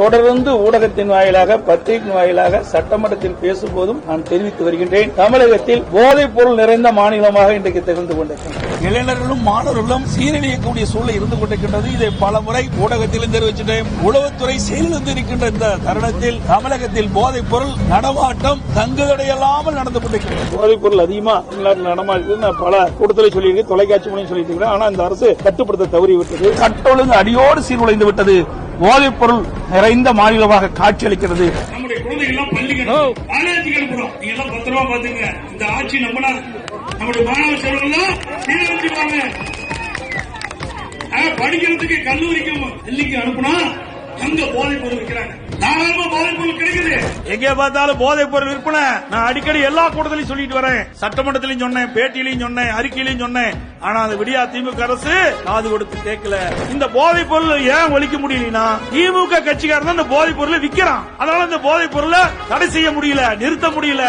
தொடர்ந்து ஊடகத்தின் வாயிலாக பத்திரிகையின் வாயிலாக சட்டமன்றத்தில் பேசும்போதும் நான் தெரிவித்து வருகின்றேன். தமிழகத்தில் போதைப் பொருள் நிறைந்த மாநிலமாக இன்றைக்கு திகழ்ந்து கொண்டிருக்கின்றன இளைஞர்களும் மாணவர்களும் சீரழியக்கூடிய சூழல் இருந்து கொண்டிருக்கின்றது. இதை பல முறை ஊடகத்திலும் தெரிவிச்சிட்டேன். உளவுத்துறை செயலிழந்து இருக்கின்ற இந்த தருணத்தில் தமிழகத்தில் போதைப் பொருள் நடமாட்டம் தங்குதடையில்லாமல் நடந்து கொண்டிருக்கிறது போதைப் பொருள் அதிகமா நடமாடுது பல கூட்டத்தில் சொல்லியிருக்கேன் தொலைக்காட்சி மூலம் சொல்லிட்டு இருக்கிறேன் ஆனா இந்த அரசு கட்டுப்படுத்த தவறிவிட்டது. சட்ட ஒழுங்கு அடியோடு சீர்குலைந்து விட்டது. போதைப் பொருள் நிறைந்த மாநிலமாக காட்சியளிக்கிறது. நம்முடைய குழந்தைகள் எல்லாம் பள்ளிக்கு காலேஜுக்கு அனுப்புறோம் நீங்க எல்லாம் பத்திரமா பாத்துங்க இந்த ஆட்சி நம்பினா நம்முடைய மாணவ செல்வங்கள் சீரழிஞ்சுப்பாங்க ஆனா, படிக்கிறதுக்கு கல்லூரிக்கும் பள்ளிக்கு அனுப்புனா அங்க போதைப் பொருள் விற்கிறாங்க. தாராளமா போதைப் பொருள் கிடைக்குது. எங்க பார்த்தாலும் போதைப் பொருள் விற்பனை. நான் அடிக்கடி எல்லா கூட்டத்திலையும் சொல்லிட்டு வரேன். சட்டமன்றத்திலையும் சொன்னேன் பேட்டியிலையும் சொன்னேன் அறிக்கையிலையும் சொன்னேன். ஆனா அந்த விடியா திமுக அரசு காது கொடுத்து கேட்கல. இந்த போதைப் பொருள் ஏன் ஒழிக்க முடியலனா திமுக கட்சிக்காரன் தான் இந்த போதைப் பொருளை விக்கிறான். அதனால இந்த போதைப் பொருளை தடை செய்ய முடியல நிறுத்த முடியல.